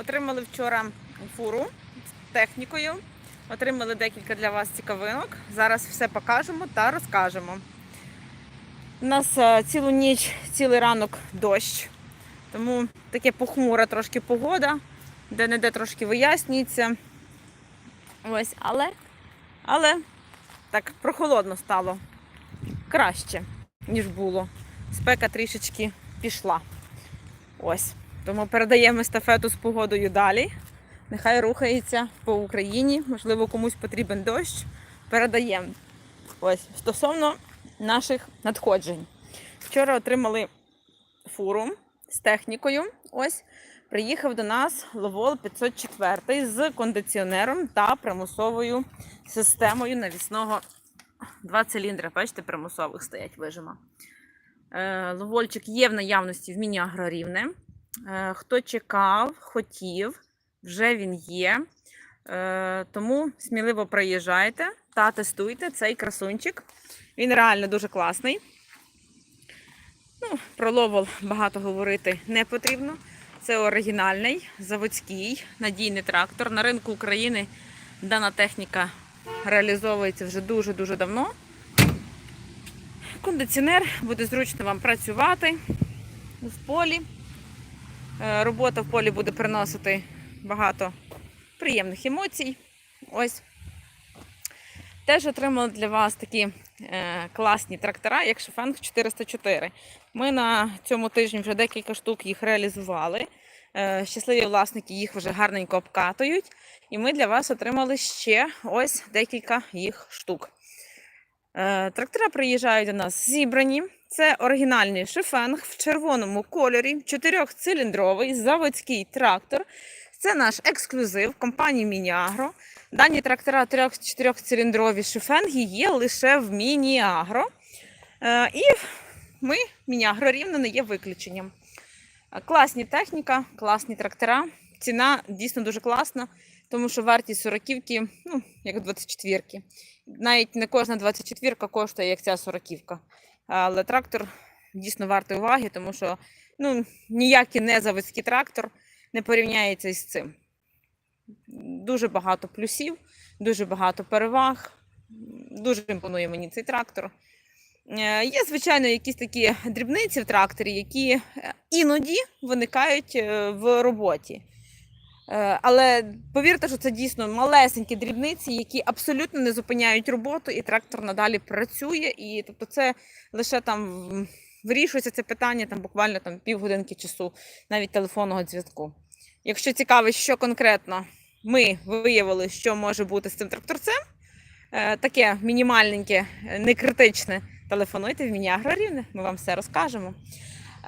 Отримали вчора фуру з технікою. Отримали декілька для вас цікавинок. Зараз все покажемо та розкажемо. У нас е, цілу ніч, цілий ранок дощ, тому таке похмура трошки погода, де-не-де трошки вияснюється. Ось, але, але так прохолодно стало краще, ніж було. Спека трішечки пішла. Ось. Тому передаємо естафету з погодою далі. Нехай рухається по Україні. Можливо, комусь потрібен дощ. Передаємо. Ось стосовно наших надходжень. Вчора отримали фуру з технікою. Ось приїхав до нас Ловол 504 з кондиціонером та примусовою системою навісного два циліндри. Бачите, примусових стоять вижима. Е, Ловольчик є в наявності в міні-агрорівне. Е, Хто чекав, хотів, вже він є. Е, Тому сміливо приїжджайте та тестуйте цей красунчик. Він реально дуже класний. Ну, про ловол багато говорити не потрібно. Це оригінальний, заводський, надійний трактор. На ринку України дана техніка реалізовується вже дуже-дуже давно. Кондиціонер буде зручно вам працювати в полі. Е, Робота в полі буде приносити багато приємних емоцій. Ось. Теж отримали для вас такі е, класні трактора, як Шефенг 404. Ми на цьому тижні вже декілька штук їх реалізували. Е, щасливі власники їх вже гарненько обкатують. І ми для вас отримали ще ось декілька їх штук. Е, Трактора приїжджають до нас зібрані. Це оригінальний шифенг в червоному кольорі, чотирьохциліндровий заводський трактор. Це наш ексклюзив компанії Мініагро. Дані трактора 3-4-циліндрові шифенги є лише в Мініагро. Е, І ми, Мініагро рівно, не є виключенням. Класні техніка, класні трактора. Ціна дійсно дуже класна, тому що вартість 40-ки, ну, як 24-ки. Навіть не кожна 24-ка коштує, як ця 40-ка. Але трактор дійсно вартий уваги, тому що ну, ніякий не заводський трактор не порівняється із цим. Дуже багато плюсів, дуже багато переваг. Дуже імпонує мені цей трактор. Е, Є, звичайно, якісь такі дрібниці в тракторі, які е, іноді виникають е, в роботі. Е, Але повірте, що це дійсно малесенькі дрібниці, які абсолютно не зупиняють роботу, і трактор надалі працює. І тобто, це лише там вирішується це питання там буквально там півгодинки часу, навіть телефонного зв'язку. Якщо цікавить, що конкретно ми виявили, що може бути з цим тракторцем, е, таке мінімальненьке, е, не критичне, телефонуйте в Мініагро Рівне, ми вам все розкажемо.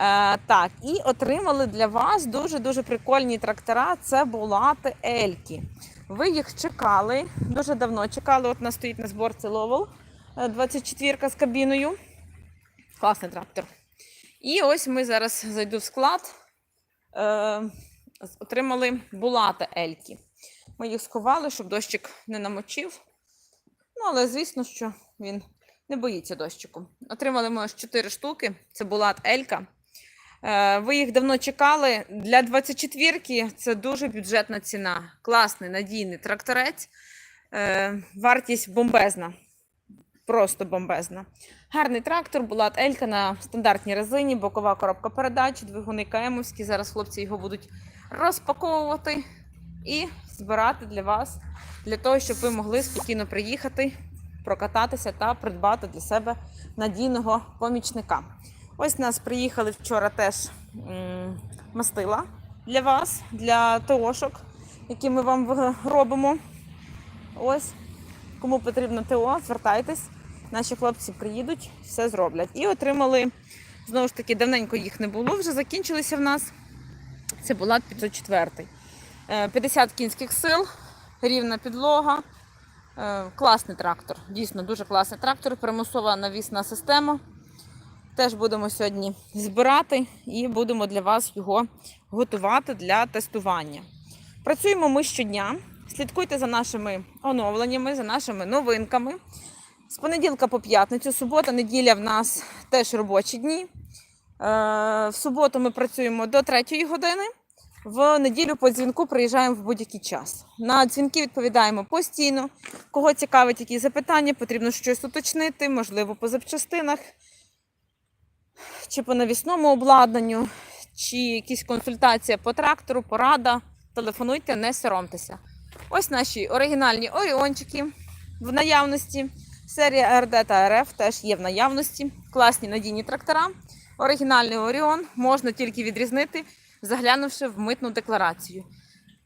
Е, так, і отримали для вас дуже-дуже прикольні трактора. Це булати Ельки. Ви їх чекали, дуже давно чекали. От у нас стоїть на зборці Ловел 24 з кабіною. Класний трактор. І ось ми зараз зайду в склад. Е, отримали булати Ельки. Ми їх сховали, щоб дощик не намочив. Ну, але звісно, що він не боїться дощику. Отримали ми ось 4 штуки. Це булат Елька. Е, Ви їх давно чекали. Для 24-ки це дуже бюджетна ціна. Класний, надійний тракторець. Е, Вартість бомбезна. Просто бомбезна. Гарний трактор, була Елька на стандартній резині, бокова коробка передач, двигуни КМовські. Зараз хлопці його будуть розпаковувати і збирати для вас, для того, щоб ви могли спокійно приїхати, прокататися та придбати для себе надійного помічника. Ось нас приїхали вчора теж мастила для вас, для ТОшок, які ми вам робимо. Ось, кому потрібно ТО, звертайтесь. Наші хлопці приїдуть, все зроблять. І отримали, знову ж таки, давненько їх не було, вже закінчилися в нас. Це була 504. Е, 50 кінських сил, рівна підлога. Е, Класний трактор, дійсно дуже класний трактор, примусова навісна система. Теж будемо сьогодні збирати і будемо для вас його готувати для тестування. Працюємо ми щодня. Слідкуйте за нашими оновленнями, за нашими новинками. З понеділка по п'ятницю, субота, неділя в нас теж робочі дні. Е, В суботу ми працюємо до 3 години, В неділю по дзвінку приїжджаємо в будь-який час. На дзвінки відповідаємо постійно. Кого цікавить які запитання, потрібно щось уточнити, можливо, по запчастинах, чи по навісному обладнанню, чи якісь консультація по трактору, порада. Телефонуйте, не соромтеся. Ось наші оригінальні оріончики в наявності. Серія РД та РФ теж є в наявності. Класні надійні трактора. Оригінальний Оріон можна тільки відрізнити, заглянувши в митну декларацію.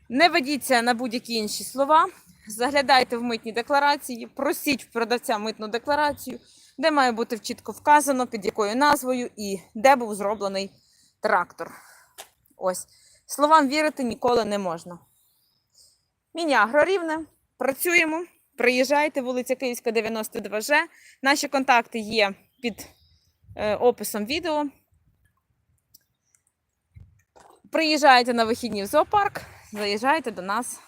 Не ведіться на будь-які інші слова. Заглядайте в митні декларації, просіть продавця митну декларацію, де має бути чітко вказано, під якою назвою і де був зроблений трактор. Ось. Словам вірити ніколи не можна. Міні-агро рівне. Працюємо. Приїжджайте, вулиця Київська, 92Ж. Наші контакти є під е, описом відео. Приїжджайте на вихідні в зоопарк, заїжджайте до нас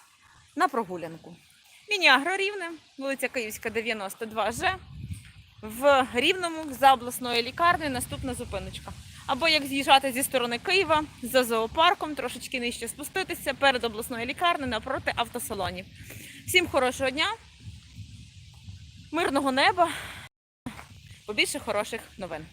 на прогулянку. Міні-агро рівне, вулиця Київська, 92Ж. В Рівному, за обласною лікарнею, наступна зупиночка. Або як з'їжджати зі сторони Києва за зоопарком, трошечки нижче спуститися перед обласною лікарнею напроти автосалонів. Всім хорошого дня, мирного неба, побільше хороших новин.